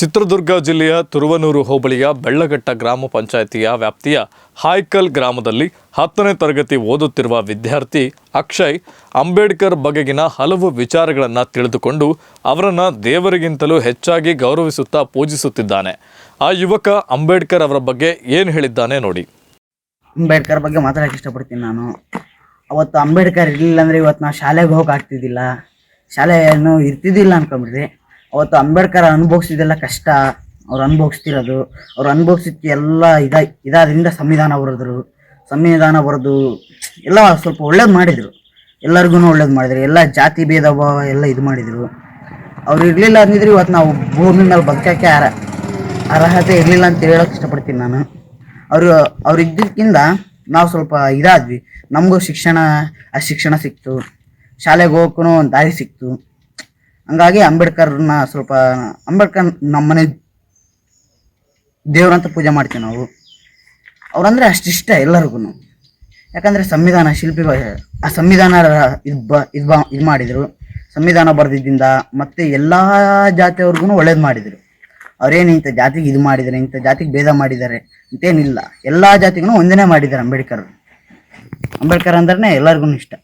ಚಿತ್ರದುರ್ಗ ಜಿಲ್ಲೆಯ ತುರುವನೂರು ಹೋಬಳಿಯ ಬೆಳ್ಳಘಟ್ಟ ಗ್ರಾಮ ಪಂಚಾಯಿತಿಯ ವ್ಯಾಪ್ತಿಯ ಹಾಯ್ಕಲ್ ಗ್ರಾಮದಲ್ಲಿ ಹತ್ತನೇ ತರಗತಿ ಓದುತ್ತಿರುವ ವಿದ್ಯಾರ್ಥಿ ಅಕ್ಷಯ್ ಅಂಬೇಡ್ಕರ್ ಬಗೆಗಿನ ಹಲವು ವಿಚಾರಗಳನ್ನು ತಿಳಿದುಕೊಂಡು ಅವರನ್ನು ದೇವರಿಗಿಂತಲೂ ಹೆಚ್ಚಾಗಿ ಗೌರವಿಸುತ್ತಾ ಪೂಜಿಸುತ್ತಿದ್ದಾನೆ. ಆ ಯುವಕ ಅಂಬೇಡ್ಕರ್ ಅವರ ಬಗ್ಗೆ ಏನು ಹೇಳಿದ್ದಾನೆ ನೋಡಿ. ಅಂಬೇಡ್ಕರ್ ಬಗ್ಗೆ ಮಾತಾಡಕ್ಕೆ ಇಷ್ಟಪಡ್ತೀನಿ ನಾನು. ಅವತ್ತು ಅಂಬೇಡ್ಕರ್ ಇರಲಿಲ್ಲ ಅಂದರೆ ಇವತ್ತು ನಾವು ಶಾಲೆಗೆ ಹೋಗಿ ಆಗ್ತಿದ್ದಿಲ್ಲ. ಶಾಲೆಯನ್ನು ಇರ್ತಿದ್ದಿಲ್ಲ ಅನ್ಕೊಂಬಿಡ್ರಿ ಅವತ್ತು ಅಂಬೇಡ್ಕರ್ ಅನುಭವಿಸಿದೆಲ್ಲ ಕಷ್ಟ. ಅವ್ರು ಅನುಭವಿಸ್ತಿರೋದು. ಅವ್ರು ಅನುಭವಿಸಿದ ಎಲ್ಲ ಇದ, ಇದಾದ್ರಿಂದ ಸಂವಿಧಾನ ಬರೆದ್ರು. ಸಂವಿಧಾನ ಬರೆದು ಎಲ್ಲ ಸ್ವಲ್ಪ ಒಳ್ಳೇದು ಮಾಡಿದರು. ಎಲ್ಲರಿಗೂ ಒಳ್ಳೇದು ಮಾಡಿದ್ರು. ಎಲ್ಲ ಜಾತಿ ಭೇದ ಭಾವ ಎಲ್ಲ ಇದು ಮಾಡಿದರು. ಅವ್ರು ಇರಲಿಲ್ಲ ಅಂದಿದ್ರೆ ಇವತ್ತು ನಾವು ಭೂಮಿ ಮೇಲೆ ಬದುಕಕ್ಕೆ ಅರ ಅರ್ಹತೆ ಇರಲಿಲ್ಲ ಅಂತ ಹೇಳೋಕೆ ಇಷ್ಟಪಡ್ತೀನಿ ನಾನು. ಅವರು, ಅವ್ರು ಇದ್ದಕ್ಕಿಂತ ನಾವು ಸ್ವಲ್ಪ ಇದಾದ್ವಿ. ನಮಗೂ ಶಿಕ್ಷಣ, ಆ ಶಿಕ್ಷಣ ಸಿಕ್ತು. ಶಾಲೆಗೆ ಹೋಗೋಕ್ಕೂ ಒಂದು ದಾರಿ ಸಿಕ್ತು. ಹಂಗಾಗಿ ಅಂಬೇಡ್ಕರ್ನ ಸ್ವಲ್ಪ, ಅಂಬೇಡ್ಕರ್ ನಮ್ಮನೆ ದೇವ್ರಂತ ಪೂಜೆ ಮಾಡ್ತೀವಿ ನಾವು. ಅವ್ರಂದ್ರೆ ಅಷ್ಟಿಷ್ಟ ಎಲ್ಲರಿಗೂ ಯಾಕಂದ್ರೆ ಸಂವಿಧಾನ ಶಿಲ್ಪಿ ಆ ಸಂವಿಧಾನ ಇದು ಬ ಇದು ಬ, ಇದು ಮಾಡಿದರು. ಸಂವಿಧಾನ ಬರೆದಿದ್ದಿಂದ ಮತ್ತೆ ಎಲ್ಲ ಜಾತಿಯವ್ರಿಗೂ ಒಳ್ಳೇದು ಮಾಡಿದರು. ಅವರೇನು ಇಂಥ ಜಾತಿಗೆ ಇದು ಮಾಡಿದ್ದಾರೆ ಇಂಥ ಜಾತಿಗೆ ಭೇದ ಮಾಡಿದ್ದಾರೆ ಅಂತೇನಿಲ್ಲ. ಎಲ್ಲ ಜಾತಿಗೂ ಒಂದನೇ ಮಾಡಿದ್ದಾರೆ ಅಂಬೇಡ್ಕರ್. ಅಂಬೇಡ್ಕರ್ ಅಂದ್ರೆ ಎಲ್ಲರಿಗೂ ಇಷ್ಟ.